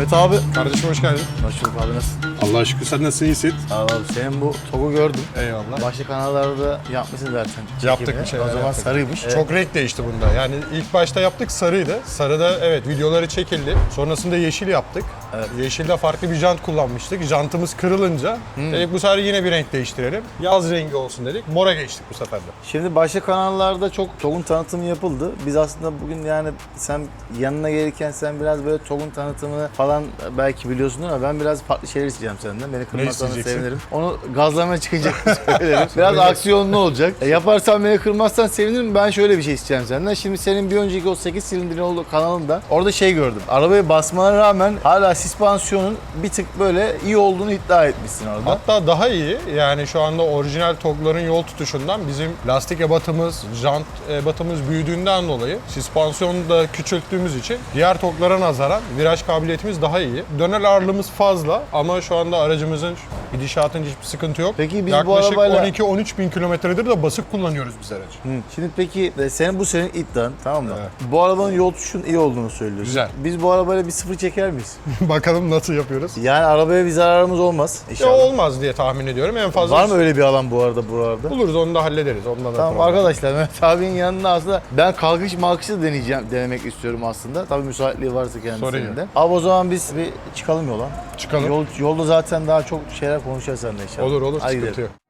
Mehmet abi. Kardeşim hoş geldin. Hoş bulduk abi nasılsın? Allah'a şükür sen nasılsın iyisin? Abi senin bu togu gördüm. Eyvallah. Başka kanallarda yapmışsın zaten. Yaptık bir şeyler O zaman yaptık. sarıymış. Çok renk değişti bunda. Yani ilk başta yaptık sarıydı. Sarıda evet videoları çekildi. Sonrasında yeşil yaptık. Evet. Yeşilde farklı bir jant kullanmıştık. Jantımız kırılınca dedik bu sefer yine bir renk değiştirelim. Yaz rengi olsun dedik. Mora geçtik bu sefer de. Şimdi başka kanallarda çok TOG'un tanıtımı yapıldı. Biz aslında bugün yani sen yanına gelirken sen biraz böyle TOG'un tanıtımını falan belki biliyorsun ama ben biraz farklı şeyler isteyeceğim senden. Beni kırmazsan sevinirim. Onu gazlamaya çıkınca söylerim. biraz aksiyonlu olacak. E, yaparsan beni kırmazsan sevinirim. Ben şöyle bir şey isteyeceğim senden. Şimdi senin bir önceki o 8 silindirli olduğu kanalında orada şey gördüm. Arabayı basmana rağmen hala süspansiyonun bir tık böyle iyi olduğunu iddia etmişsin orada. Hatta daha iyi yani şu anda orijinal TOG'ların yol tutuşundan bizim lastik ebatımız, jant ebatımız büyüdüğünden dolayı süspansiyonu da küçülttüğümüz için diğer TOG'lara nazaran viraj kabiliyetimiz daha iyi. Döner ağırlığımız fazla ama şu anda aracımızın gidişatında hiçbir sıkıntı yok. Peki biz bu Yaklaşık arabayla- 12-13 bin kilometredir de basık kullanıyoruz biz aracı. Hı. Şimdi peki e, senin bu senin iddian tamam mı? Evet. Bu arabanın yol tutuşunun iyi olduğunu söylüyorsun. Güzel. Biz bu arabayla bir sıfır çeker miyiz? Bakalım nasıl yapıyoruz. Yani arabaya bir zararımız olmaz Ya inşallah. olmaz diye tahmin ediyorum. En fazla Var mı öyle bir alan bu arada buralarda? Buluruz onu da hallederiz. Ondan da Tamam yok. arkadaşlar Mehmet abinin yanında aslında ben kalkış malkışı da deneyeceğim, denemek istiyorum aslında. Tabii müsaitliği varsa Sorun kendisinin yok. de. Abi o zaman biz bir çıkalım yola. Çıkalım. Yol, yolda zaten daha çok şeyler konuşacağız seninle inşallah. Olur olur Hadi sıkıntı gidelim. yok.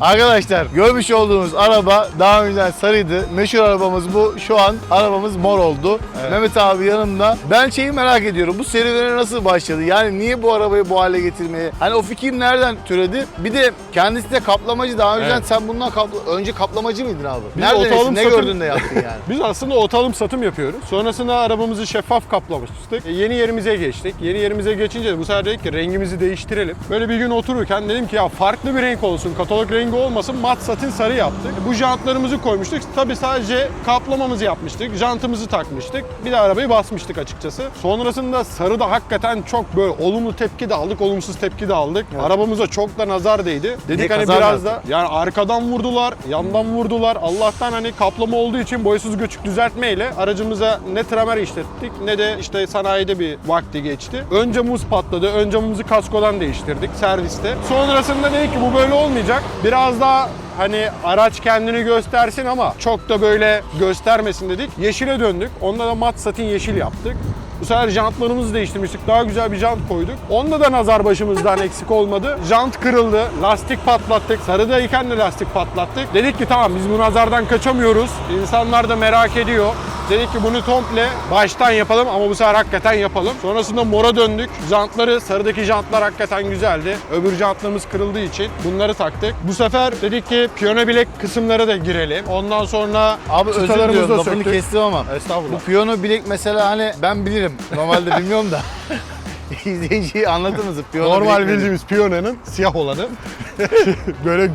Arkadaşlar görmüş olduğunuz araba daha önceden sarıydı. Meşhur arabamız bu. Şu an arabamız mor oldu. Evet. Mehmet abi yanımda. Ben şeyi merak ediyorum. Bu serüvene nasıl başladı? Yani niye bu arabayı bu hale getirmeye? Hani o fikir nereden türedi? Bir de kendisi de kaplamacı. Daha önceden Evet. sen bundan kapla... önce kaplamacı mıydın abi? Biz Nereden otoalım? Ne satın- gördün de yaptın yani? Biz aslında otalım satım yapıyoruz. Sonrasında arabamızı şeffaf kaplamıştık. E, yeni yerimize geçtik. Yeni yerimize geçince de bu sefer dedik ki rengimizi değiştirelim. Böyle bir gün otururken dedim ki ya farklı bir renk olsun, katalog rengi olmasın, mat satin sarı yaptık. Bu jantlarımızı koymuştuk. Tabii sadece kaplamamızı yapmıştık, jantımızı takmıştık. Bir de arabayı basmıştık açıkçası. Sonrasında sarı da hakikaten çok böyle olumlu tepki de aldık, olumsuz tepki de aldık. Arabamıza çok da nazar değdi. Dedik Ne hani kazar biraz da yani arkadan vurdular, yandan vurdular. Allah'tan hani kaplama olduğu için boyasız göçük düzeltmeyle aracımıza ne tramer işlettik ne de işte sanayide bir vakti geçti. Önce muz patladı. Önce camımızı kaskodan değiştirdik serviste. Sonrasında dedik ki bu böyle olmayacak. Biraz daha hani araç kendini göstersin ama çok da böyle göstermesin dedik. Yeşile döndük. Onda da mat satin yeşil yaptık. Bu sefer jantlarımızı değiştirmiştik. Daha güzel bir jant koyduk. Onda da nazar başımızdan eksik olmadı. Jant kırıldı. Lastik patlattık. Sarıdayken de lastik patlattık. Dedik ki tamam biz bu nazardan kaçamıyoruz. İnsanlar da merak ediyor. Dedik ki bunu komple baştan yapalım ama bu sefer hakikaten yapalım. Sonrasında mora döndük. Jantları, sarıdaki jantlar hakikaten güzeldi. Öbür jantlarımız kırıldığı için bunları taktık. Bu sefer dedik ki piyano bilek kısımlara da girelim. Ondan sonra Abi özür çıtalarımızı diliyorum da lafını söktük. kestim ama. Bu Estağfurullah. piyano bilek mesela hani ben bilirim. Normalde bilmiyorum da. İzleyiciyi anlatır mısın? Piyano Normal nedir? bildiğimiz piyonenin siyah olanı. Böyle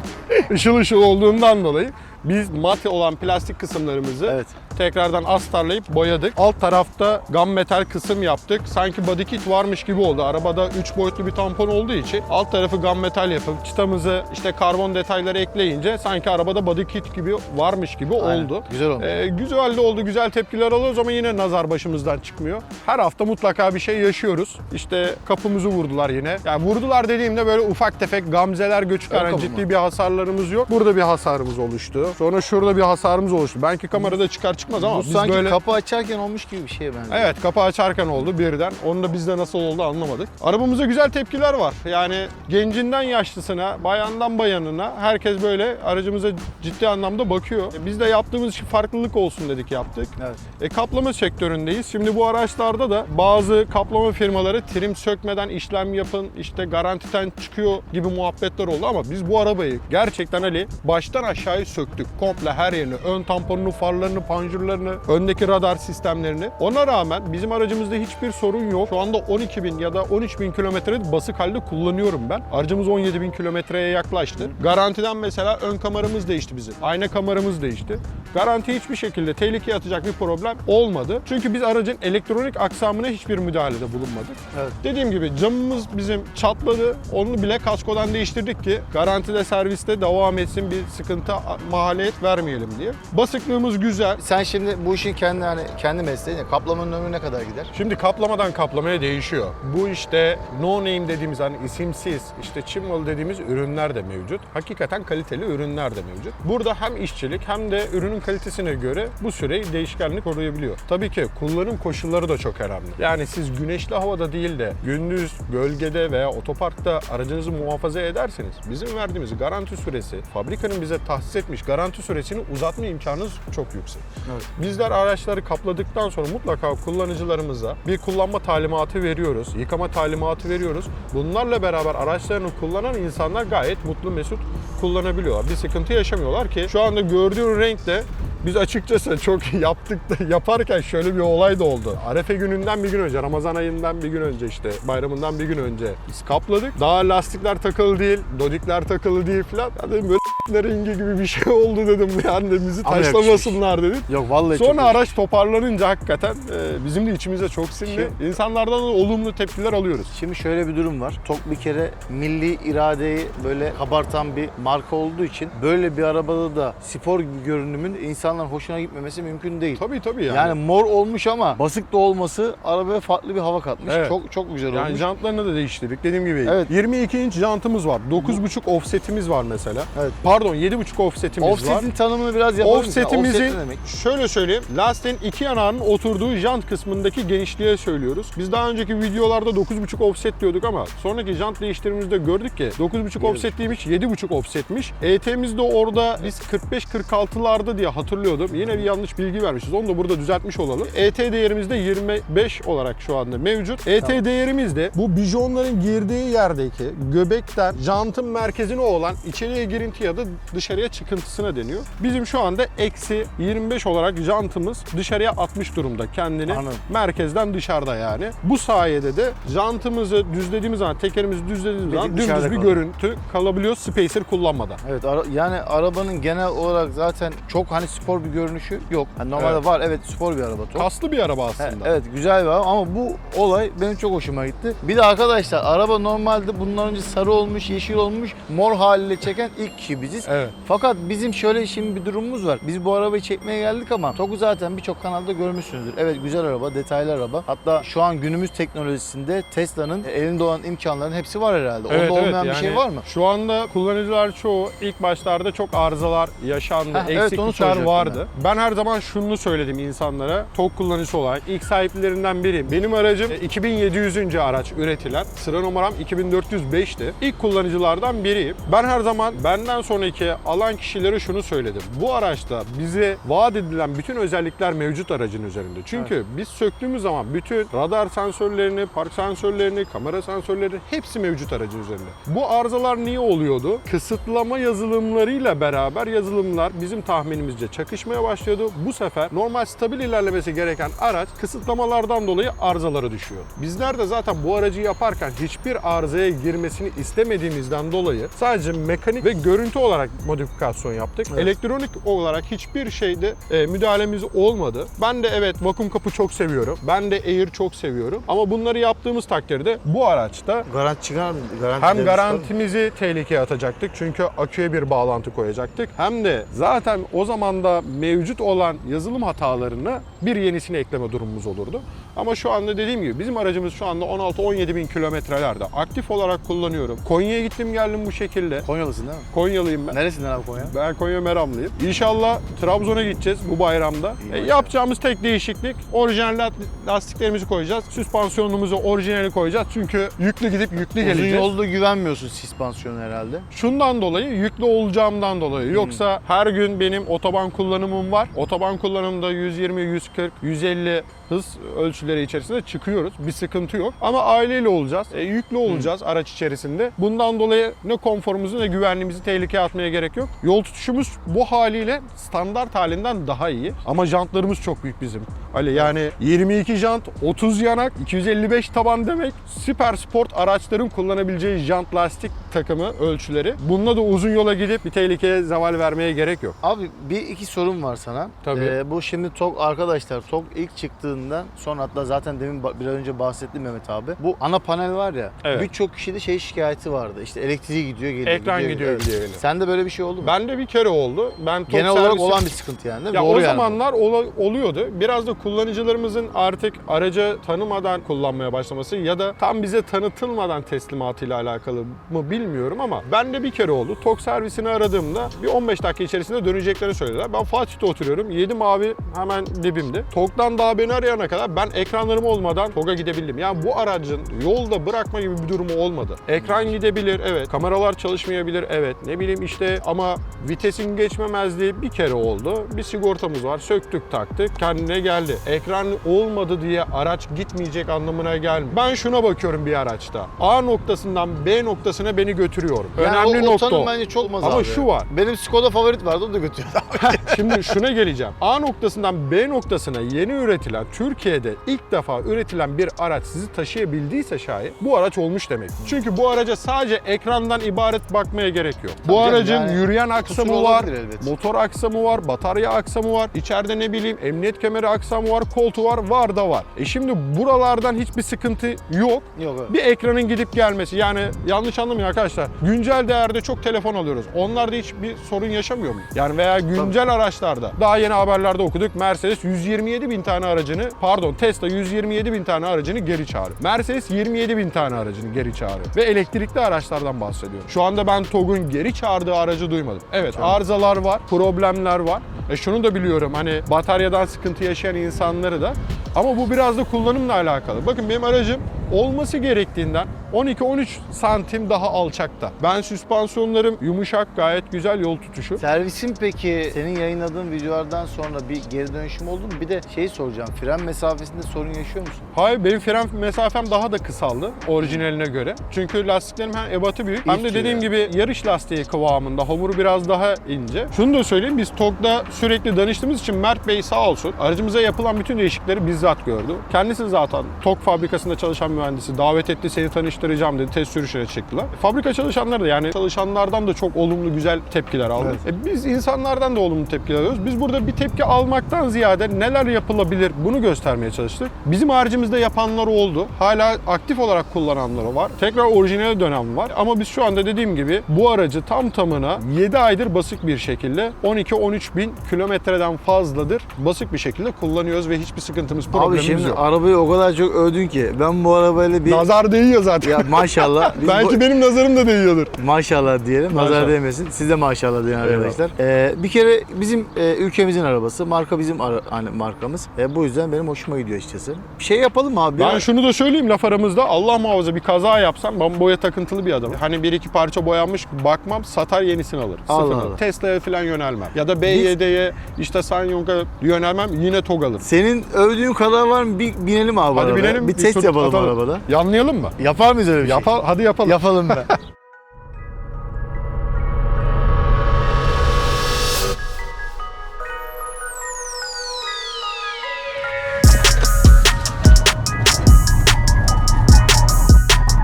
ışıl ışıl olduğundan dolayı biz mat olan plastik kısımlarımızı Evet. Tekrardan astarlayıp boyadık. Alt tarafta gam metal kısım yaptık. Sanki body kit varmış gibi oldu. Arabada 3 boyutlu bir tampon olduğu için alt tarafı gam metal yapıp çıtamızı işte karbon detayları ekleyince sanki arabada body kit gibi varmış gibi Aynen. oldu. Güzel olmuş. Ee, güzel de oldu, güzel tepkiler alıyoruz ama yine nazar başımızdan çıkmıyor. Her hafta mutlaka bir şey yaşıyoruz. İşte kapımızı vurdular yine. Yani vurdular dediğimde böyle ufak tefek gamzeler, göçük Ön yani kapı ciddi bir hasarlarımız yok. Burada bir hasarımız oluştu. Sonra şurada bir hasarımız oluştu. Belki kamerada çıkar çıkmaz ama Bu biz sanki böyle... kapı açarken olmuş gibi bir şey bence. Evet kapı açarken oldu birden. Onu da bizde nasıl oldu anlamadık. Arabamıza güzel tepkiler var. Yani gencinden yaşlısına, bayandan bayanına herkes böyle aracımıza ciddi anlamda bakıyor. E, Biz de yaptığımız için farklılık olsun dedik yaptık. Evet. E, kaplama sektöründeyiz. Şimdi bu araçlarda da bazı kaplama firmaları trim sökmeden işlem yapın, işte garantiden çıkıyor gibi muhabbetler oldu ama biz bu arabayı gerçekten Ali baştan aşağıya söktük. Komple her yerini, ön tamponunu, farlarını, panjurunu apanjurlarını, öndeki radar sistemlerini. Ona rağmen bizim aracımızda hiçbir sorun yok. Şu anda 12 bin ya da 13 bin kilometre basık halde kullanıyorum ben. Aracımız 17 bin kilometreye yaklaştı. Garantiden mesela ön kameramız değişti bizim. Ayna kameramız değişti. Garanti hiçbir şekilde tehlikeye atacak bir problem olmadı. Çünkü biz aracın elektronik aksamına hiçbir müdahalede bulunmadık. Evet. Dediğim gibi camımız bizim çatladı. Onu bile kaskodan değiştirdik ki garantide serviste devam etsin bir sıkıntı mahaliyet vermeyelim diye. Basıklığımız güzel. Sen şimdi bu işin kendi hani kendi mesleğin ya, kaplamanın ömrü ne kadar gider? Şimdi kaplamadan kaplamaya değişiyor. Bu işte no name dediğimiz hani isimsiz işte malı dediğimiz ürünler de mevcut. Hakikaten kaliteli ürünler de mevcut. Burada hem işçilik hem de ürünün kalitesine göre bu süreyi değişkenlik koruyabiliyor. Tabii ki kullanım koşulları da çok önemli. Yani siz güneşli havada değil de gündüz gölgede veya otoparkta aracınızı muhafaza ederseniz bizim verdiğimiz garanti süresi, fabrikanın bize tahsis etmiş garanti süresini uzatma imkanınız çok yüksek. Evet. Bizler araçları kapladıktan sonra mutlaka kullanıcılarımıza bir kullanma talimatı veriyoruz, yıkama talimatı veriyoruz. Bunlarla beraber araçlarını kullanan insanlar gayet mutlu mesut kullanabiliyorlar. Bir sıkıntı yaşamıyorlar ki şu anda gördüğün renkte biz açıkçası çok yaptık da yaparken şöyle bir olay da oldu. Arefe gününden bir gün önce, Ramazan ayından bir gün önce işte bayramından bir gün önce biz kapladık. Daha lastikler takılı değil, dodikler takılı değil falan. Ya dedim böyle rengi gibi bir şey oldu dedim yani de bizi Ama taşlamasınlar dedim. Yok vallahi çok Sonra iyi. araç toparlanınca hakikaten e, bizim de içimize çok sindi. İnsanlardan da olumlu tepkiler alıyoruz. Şimdi şöyle bir durum var. Tok bir kere milli iradeyi böyle kabartan bir marka olduğu için böyle bir arabada da spor görünümün insanların hoşuna gitmemesi mümkün değil. Tabii tabii yani. Yani mor olmuş ama basık da olması arabaya farklı bir hava katmış. Evet. Çok çok güzel Yani olmuş. jantlarını da değiştirdik. Dediğim gibi Evet. 22 inç jantımız var. 9.5 offsetimiz var mesela. Evet. Pardon 7.5 offsetimiz var. Offset'in tanımını biraz yapalım. Offset'imizin Offset ne demek? şöyle söyleyeyim. Lastiğin iki yanağının oturduğu jant kısmındaki genişliğe söylüyoruz. Biz daha önceki videolarda 9.5 offset diyorduk ama sonraki jant değiştirmemizde gördük ki 9.5 offset değilmiş 7.5 offsetmiş. ET'miz de orada biz 45-46'larda diye hatırlıyordum. Yine bir yanlış bilgi vermişiz. Onu da burada düzeltmiş olalım. ET değerimiz de 25 olarak şu anda mevcut. ET Tamam. değerimiz de bu bijonların girdiği yerdeki göbekten jantın merkezine olan içeriye girinti ya da dışarıya çıkıntısına deniyor. Bizim şu anda eksi 25 olarak jantımız dışarıya atmış durumda kendini. Anladım. Merkezden dışarıda yani. Bu sayede de jantımızı düzlediğimiz zaman, tekerimizi düzlediğimiz Bir zaman dümdüz bir görüntü kalabiliyor spacer kullanmadan. Evet ara- yani arabanın genel olarak zaten çok hani spor bir görünüşü yok. Hani normalde Evet. var evet spor bir araba. Tok. Kaslı bir araba He, aslında. Evet güzel bir araba ama bu olay benim çok hoşuma gitti. Bir de arkadaşlar araba normalde bundan önce sarı olmuş, yeşil olmuş, mor haliyle çeken ilk kişi biziz. Evet. Fakat bizim şöyle şimdi bir durumumuz var. Biz bu arabayı çekmeye geldik ama TOG'u zaten birçok kanalda görmüşsünüzdür. Evet güzel araba, detaylı araba. Hatta şu an günümüz teknolojisinde Tesla'nın elinde olan imkanların hepsi var herhalde. Evet, Onda evet. olmayan bir Yani şey var mı? Şu anda kullanıcılar çoğu ilk başlarda çok arızalar yaşandı, Heh, evet, onu eksiklikler soracaktım vardı. Ben. her zaman şunu söyledim insanlara, TOG kullanıcısı olarak ilk sahiplerinden biriyim. Benim aracım e, 2700. araç üretilen, sıra numaram 2405'ti. İlk kullanıcılardan biriyim. Ben her zaman benden sonraki alan kişilere şunu söyledim. Bu araçta bize vaat edilen bütün özellikler mevcut aracın üzerinde. Çünkü biz söktüğümüz zaman bütün radar sensörlerini, park sensörlerini, kamera sensörleri hepsi mevcut aracın üzerinde. Bu arızalar niye oluyordu? Kısıtlama yazılımlarıyla beraber yazılımlar bizim tahminimizce çakışmaya başlıyordu. Bu sefer normal stabil ilerlemesi gereken araç kısıtlamalardan dolayı arızalara düşüyor. Bizler de zaten bu aracı yaparken hiçbir arızaya girmesini istemediğimizden dolayı sadece mekanik ve görüntü olarak modifikasyon yaptık. Evet. Elektronik olarak hiçbir şeyde e, müdahalemiz olmadı. Ben de evet vakum kapı çok seviyorum. Ben de Air çok seviyorum. Ama bunları yaptığımız takdirde bu araçta Garanti çıkar mı? Garanti hem garantimizi tehlikeye atacaktık çünkü aküye bir bağlantı koyacaktık. Hem de zaten o zaman da mevcut olan yazılım hatalarını bir yenisini ekleme durumumuz olurdu. Ama şu anda dediğim gibi bizim aracımız şu anda 16-17 bin kilometrelerde. Aktif olarak kullanıyorum. Konya'ya gittim geldim bu şekilde. Konyalısın değil mi? Konyalıyım ben. Neresinden abi Konya? Ben Konya Meramlıyım. İnşallah Trabzon'a gideceğiz bu bayramda. E, yapacağımız tek değişiklik orijinal la- lastiklerimizi koyacağız. Süspansiyonumuzu orijinali koyacağız. Çünkü yüklü gidip yüklü Uzun geleceğiz. yolda güvenmiyorsun süspansiyona herhalde. Şundan dolayı yüklü olacağımdan dolayı. Yoksa her gün benim otoban kullanımım var. Otoban kullanımda 120, 140, 150 hız ölçüleri içerisinde çıkıyoruz. Bir sıkıntı yok. Ama aileyle olacağız. E, yüklü olacağız araç içerisinde. Bundan dolayı ne konforumuzu ne güvenliğimizi tehlikeye atmaya gerek yok. Yol tutuşumuz bu haliyle standart halinden daha iyi. Ama jantlarımız çok büyük bizim. Ali yani 22 jant, 30 yanak, 255 taban demek. Süper sport araçların kullanabileceği jant lastik takımı ölçüleri. Bununla da uzun yola gidip bir tehlikeye zeval vermeye gerek yok. Abi bir iki sorum var sana. Tabii. Ee, bu şimdi TOG arkadaşlar TOG ilk çıktığından sonra hatta zaten demin biraz önce bahsetti Mehmet abi. Bu ana panel var ya Evet. birçok kişide şey şikayeti vardı. İşte elektriği gidiyor geliyor. Ekran gidiyor, Evet. gidiyor, geliyor. Sende böyle bir şey oldu mu? Bende bir kere oldu. Ben Genel olarak servisi- olan bir sıkıntı yani değil mi? Ya Doğru o yani. zamanlar ola- oluyordu. Biraz da kullanıcılarımızın artık aracı tanımadan kullanmaya başlaması ya da tam bize tanıtılmadan teslimatıyla alakalı mı bilmiyorum ama bende bir kere oldu. Tok servisini aradığımda bir 15 dakika içerisinde döneceklerini söylediler. Ben Fatih'te oturuyorum. 7 mavi hemen dibimde. Tok'tan daha beni arayana kadar ben ekranlarım olmadan Tok'a gidebildim. Yani bu aracın yolda bırakma gibi bir durumu olmadı. Ekran gidebilir evet. Kameralar çalışmayabilir evet. Ne bileyim işte ama vitesin geçmemezliği bir kere oldu. Bir sigortamız var. Söktük taktık. Kendine geldi. Ekran olmadı diye araç gitmeyecek anlamına gelmiyor. Ben şuna bakıyorum bir araçta. A noktasından B noktasına beni götürüyor. Yani Önemli o, o nokta o. bence çok olmaz Ama abi. şu var. Benim Skoda favorit vardı o da götürüyordu. Şimdi şuna geleceğim. A noktasından B noktasına yeni üretilen, Türkiye'de ilk defa üretilen bir araç sizi taşıyabildiyse şayet bu araç olmuş demek. Çünkü bu araca sadece ekrandan ibaret bakmaya gerek yok. Bu canım, aracın yani yürüyen aksamı var, elbet. motor aksamı var, batarya aksamı var, içeride ne bileyim emniyet kemeri aksamı var, koltuğu var, var da var. E şimdi buralardan hiçbir sıkıntı yok. Yok evet. Bir ekranın gidip gelmesi yani yanlış anlamayın arkadaşlar. Güncel değerde çok telefon alıyoruz. Onlarda hiçbir sorun yaşamıyor mu? Yani veya güncel araçlarda daha yeni haberlerde okuduk. Mercedes 127 bin tane aracını pardon Tesla 127 bin tane aracını geri çağırıyor. Mercedes 27 bin tane aracını geri çağırıyor. Ve elektrikli araçlardan bahsediyorum. Şu anda ben TOG'un geri çağırdığı aracı duymadım. Evet arızalar var, problemler var. E şunu da biliyorum hani bataryadan sıkıntı yaşayan insanları da ama bu biraz da kullanımla alakalı. Bakın benim aracım olması gerektiğinden 12-13 santim daha alçakta. Ben süspansiyonlarım yumuşak, gayet güzel yol tutuşu. Servisin peki senin yayınladığın videolardan sonra bir geri dönüşüm oldu mu? Bir de şey soracağım. Fren mesafesinde sorun yaşıyor musun? Hayır benim fren mesafem daha da kısaldı orijinaline göre. Çünkü lastiklerim hem ebatı büyük hem de İlk dediğim gibi yarış lastiği kıvamında. Hamuru biraz daha ince. Şunu da söyleyeyim biz TOG'da sürekli danıştığımız için Mert Bey sağ olsun aracımıza yapılan bütün değişiklikleri bizzat gördü. Kendisi zaten TOG fabrikasında çalışan mühendisi davet etti seni tanıştıracağım dedi. Test sürüşüne çıktılar. Fabrika çalışanları da yani çalışanlardan da çok olumlu güzel tepkiler aldı. E biz insanlardan da olumlu tepkiler alıyoruz. Biz burada bir tepki almaktan ziyade neler yapılabilir bunu göstermeye çalıştık. Bizim haricimizde yapanlar oldu. Hala aktif olarak kullananları var. Tekrar orijinale dönem var. Ama biz şu anda dediğim gibi bu aracı tam tamına 7 aydır basık bir şekilde 12-13 bin kilometreden fazladır basık bir şekilde kullanıyoruz ve hiçbir sıkıntımız Abi problemimiz şimdi yok. arabayı o kadar çok övdün ki ben bu arabayla bir Nazar değiyor zaten. ya maşallah biz Belki bu- benim nazarım da değiyordur. maşallah diyelim nazar Maşallah. değmesin. Siz de maşallah diyin arkadaşlar. Ee, bir kere bizim e, ülkemizin arabası. Marka bizim ara- hani markamız. E, bu yüzden benim hoşuma gidiyor açıkçası. Bir şey yapalım abi? Ben Ya- şunu da söyleyeyim laf aramızda Allah muhafaza bir kaza yapsam ben boya takıntılı bir adamım. Hani bir iki parça boyanmış bakmam satar yenisini alır. Allah Sıfır Allah. Tesla'ya falan yönelmem. Ya da BYD'ye işte Sanyong'a yönelmem yine TOG alır. Senin övdüğün kadar var mı? Bir binelim abi Hadi arabaya. binelim. Bir test tur yapalım atalım. Arabada. Yanlayalım mı? Yapar mıyız öyle bir şey? Yapal, hadi yapalım. Yapalım be.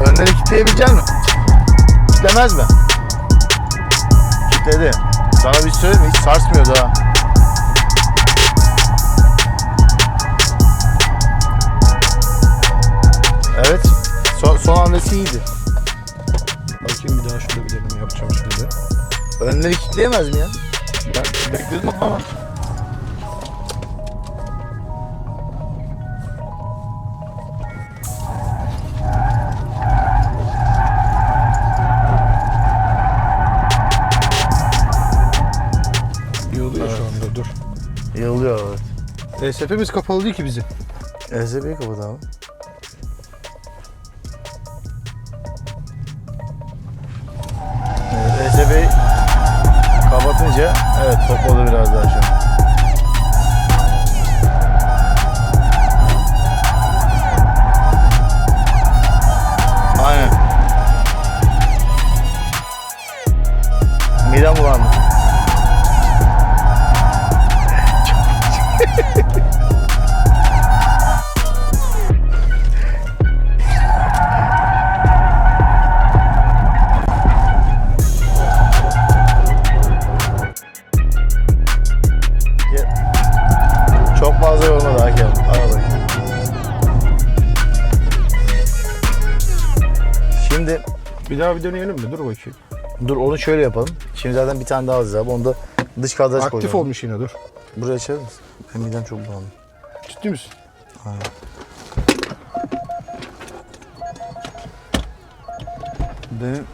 Önleri kilitleyebilecek misin? Kitlemez mi? Kitledi. Sana bir şey söyleyeyim mi? Hiç sarsmıyor daha. Hamlesi iyiydi. Bakayım bir daha şurada bir deneme yapacağım şimdi. Önleri kilitleyemez mi ya? Ben bekledim ama. Yığılıyor şu anda dur. Yığılıyor evet. ESP'miz kapalı değil ki bizim. EZB'yi kapat onu şöyle yapalım. Şimdi zaten bir tane daha alacağız abi. Onu da dış kadraj Aktif koyacağım. olmuş yine dur. Buraya açar mısın? Benim midem çok bulandı. Ciddi misin? Benim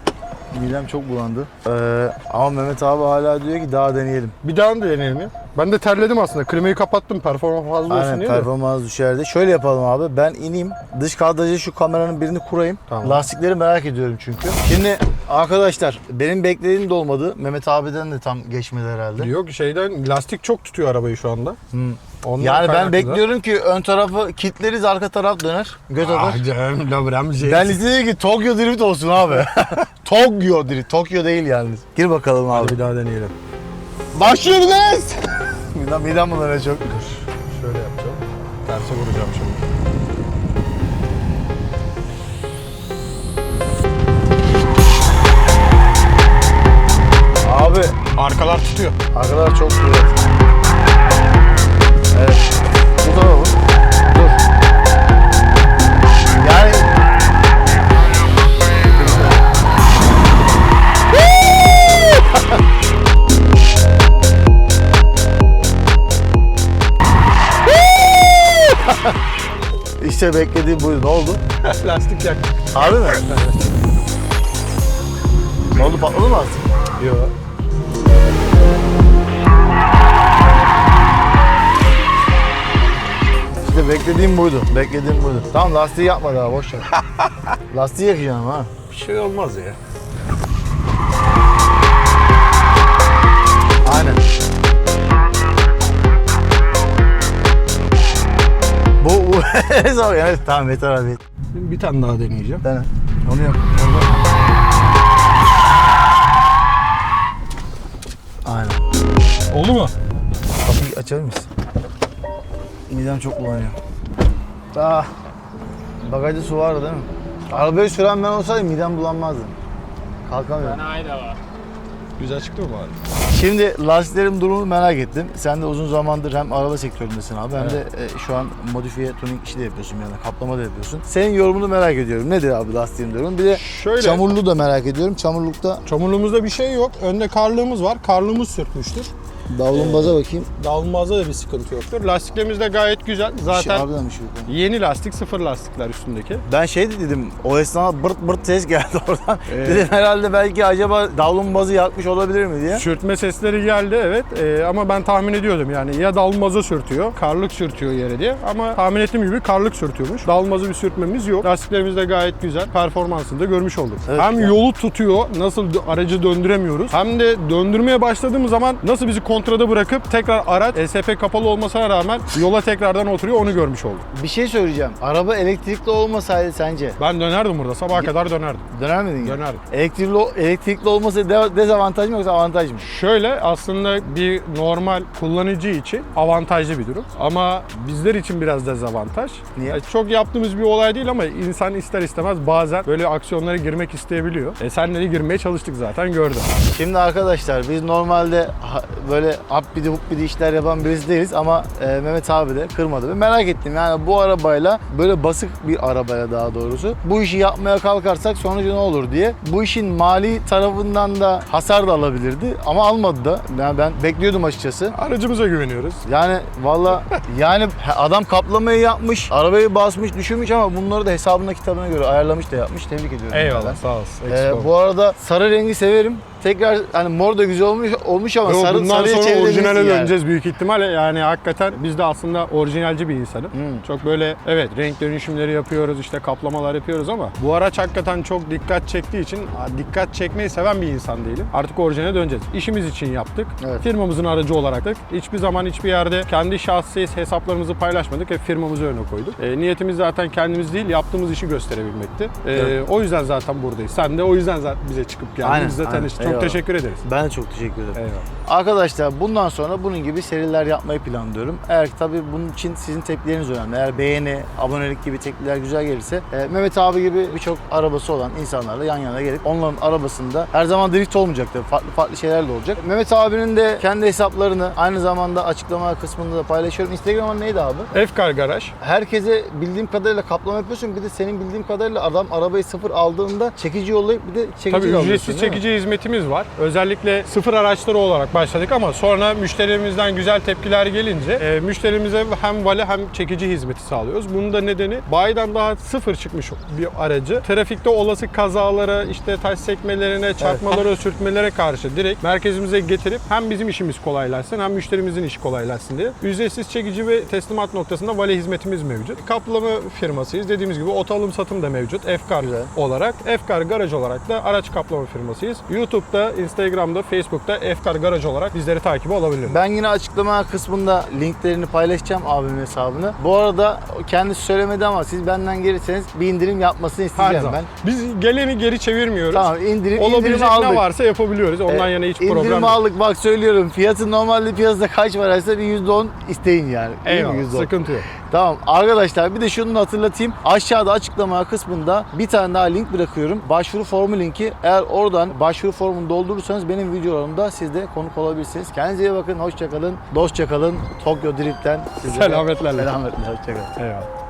midem çok bulandı. Ee, ama Mehmet abi hala diyor ki daha deneyelim. Bir daha da deneyelim ya. Ben de terledim aslında. Klimayı kapattım performans fazla olsun Aynen diye de. performans düşerdi. Şöyle yapalım abi. Ben ineyim. Dış kadrajı şu kameranın birini kurayım. Tamam. Lastikleri merak ediyorum çünkü. Şimdi arkadaşlar benim beklediğim de olmadı. Mehmet abiden de tam geçmedi herhalde. Yok şeyden lastik çok tutuyor arabayı şu anda. Hmm. Ondan Yani ben da- bekliyorum ki ön tarafı kilitleriz arka taraf döner. Göt atar. Ah canım Labrem Ben istedim ki Tokyo Drift olsun abi. Tokyo Drift. Tokyo değil yalnız. Gir bakalım abi. Bir daha deneyelim. Başlıyoruz. midem, midem bulanıyor çok. Şöyle yapacağım. Terse vuracağım şimdi. Arkalar tutuyor. arkalar çok kuvvet. Evet. Bu tarafa vur. Dur. Yani İşte beklediğim buydu. Ne oldu? Lastik yak. Harbi mi? ne oldu patladı mı lastik? Yok. Beklediğim buydu. Beklediğim buydu. Tamam lastiği yapma daha boş ver. lastiği yakacağım ha. Bir şey olmaz ya. Aynen. Bu bu yani tamam yeter abi. Şimdi bir tane daha deneyeceğim. Dene. Onu yap. Aynen. Oldu mu? Kapıyı açar mısın? Midem çok bulanıyor. Ah. Bagajda su vardı değil mi? Arabayı süren ben olsaydım midem bulanmazdı. Kalkamıyorum. Güzel çıktı mı bari? Şimdi lastiklerin durumunu merak ettim. Sen de uzun zamandır hem araba sektöründesin abi hem de e, şu an modifiye tuning işi de yapıyorsun yani kaplama da yapıyorsun. Senin yorumunu merak ediyorum. Nedir abi lastiğin durumu? Bir de Şöyle. çamurlu da merak ediyorum. Çamurlukta Çamurluğumuzda bir şey yok. Önde karlığımız var. Karlığımız sürtmüştür. Davlumbaz'a bakayım. Dağılmazda da bir sıkıntı yoktur. Lastiklerimiz de gayet güzel. Şey, Zaten şey yok. yeni lastik, sıfır lastikler üstündeki. Ben şey de dedim, o esnada bırt bırt ses geldi oradan. Evet. Dedim herhalde belki acaba davlumbazı yakmış olabilir mi diye. Sürtme sesleri geldi evet Ee, ama ben tahmin ediyordum yani ya dalmaza sürtüyor, karlık sürtüyor yere diye ama tahmin ettiğim gibi karlık sürtüyormuş. Dalmazı bir sürtmemiz yok. Lastiklerimiz de gayet güzel. Performansını da görmüş olduk. Evet, hem yani. yolu tutuyor, nasıl aracı döndüremiyoruz. Hem de döndürmeye başladığımız zaman nasıl bizi kontrada bırakıp tekrar araç ESP kapalı olmasına rağmen yola tekrardan oturuyor onu görmüş olduk. Bir şey söyleyeceğim. Araba elektrikli olmasaydı sence Ben dönerdim burada sabaha kadar dönerdim. döner miydin? Dönerdim. Elektrikli, elektrikli olması de- dezavantaj mı yoksa avantaj mı? Şöyle aslında bir normal kullanıcı için avantajlı bir durum. Ama bizler için biraz dezavantaj. Niye? E, Çok yaptığımız bir olay değil ama insan ister istemez bazen böyle aksiyonlara girmek isteyebiliyor. E senle de girmeye çalıştık zaten gördüm. Şimdi arkadaşlar biz normalde ha- böyle appidi huppidi işler yapan birisi değiliz ama e, Mehmet abi de kırmadı. Ben merak ettim yani bu arabayla böyle basık bir arabayla daha doğrusu bu işi yapmaya kalkarsak sonucu ne olur diye. Bu işin mali tarafından da hasar da alabilirdi ama almadı da. Yani ben bekliyordum açıkçası. Aracımıza güveniyoruz. Yani valla yani adam kaplamayı yapmış, arabayı basmış, düşürmüş ama bunları da hesabına kitabına göre ayarlamış da yapmış. Tebrik ediyorum. Eyvallah Ben. sağ olasın. Ee, bu arada sarı rengi severim. Tekrar hani mor da güzel olmuş olmuş ama Yo, sarı bundan sarıya sonra orijinale yani. döneceğiz büyük ihtimalle. Yani hakikaten biz de aslında orijinalci bir insanım. Hmm. Çok böyle evet renk dönüşümleri yapıyoruz işte kaplamalar yapıyoruz ama bu araç hakikaten çok dikkat çektiği için dikkat çekmeyi seven bir insan değilim. Artık orijinale döneceğiz. İşimiz için yaptık. Evet. Firmamızın aracı olarak da hiçbir zaman hiçbir yerde kendi şahsi hesaplarımızı paylaşmadık. Hep firmamızı öne koyduk. E, niyetimiz zaten kendimiz değil yaptığımız işi gösterebilmekti. E, Evet. O yüzden zaten buradayız. Sen de o yüzden zaten bize çıkıp geldin. Aynen, Biz de aynen. tanıştık. Çok Eyvallah. teşekkür ederiz. Ben çok teşekkür ederim. Eyvallah. Arkadaşlar bundan sonra bunun gibi seriler yapmayı planlıyorum. Eğer tabii bunun için sizin tepkileriniz önemli. Eğer beğeni, abonelik gibi tepkiler güzel gelirse e, Mehmet abi gibi birçok arabası olan insanlarla yan yana gelip onların arabasında her zaman drift olmayacak tabii. Farklı farklı şeyler de olacak. Mehmet abinin de kendi hesaplarını aynı zamanda açıklama kısmında da paylaşıyorum. Instagram'ın neydi abi? Efkar Garaj. Herkese bildiğim kadarıyla kaplama yapıyorsun. Bir de senin bildiğim kadarıyla adam arabayı sıfır aldığında çekici yollayıp bir de çekici Tabii ücretsiz çekici hizmetimiz var. Özellikle sıfır araçları olarak başladık ama sonra müşterimizden güzel tepkiler gelince e, müşterimize hem vale hem çekici hizmeti sağlıyoruz. Bunun da nedeni bayiden daha sıfır çıkmış bir aracı. Trafikte olası kazalara, işte taş sekmelerine, çarpmalara, sürtmelere karşı direkt merkezimize getirip hem bizim işimiz kolaylaşsın hem müşterimizin işi kolaylaşsın diye ücretsiz çekici ve teslimat noktasında vale hizmetimiz mevcut. Kaplama firmasıyız. Dediğimiz gibi oto alım satım da mevcut. Efkar olarak. Efkar Garaj olarak da araç kaplama firmasıyız. YouTube'da, Instagram'da, Facebook'ta Efkar Garaj olarak bizleri takip alabilir. Ben yine açıklama kısmında linklerini paylaşacağım abimin hesabını. Bu arada kendisi söylemedi ama siz benden gelirseniz bir indirim yapmasını isteyeceğim ben. Biz geleni geri çevirmiyoruz. Tamam indirim, Olabilecek indirimi aldık. ne varsa yapabiliyoruz. Ondan Ee, yana hiç problem yok. aldık bak söylüyorum. Fiyatı normalde piyasada kaç paraysa bir %10 isteyin yani. Eyvallah, %10. sıkıntı yok. Tamam arkadaşlar bir de şunu hatırlatayım. Aşağıda açıklama kısmında bir tane daha link bırakıyorum. Başvuru formu linki. Eğer oradan başvuru formunu doldurursanız benim videolarımda siz de konuk olabilirsiniz. Kendinize iyi bakın. Hoşçakalın. Dostça kalın. Tokyo Drift'ten size Selametlerle. Selametle. Hoşçakalın. Eyvallah.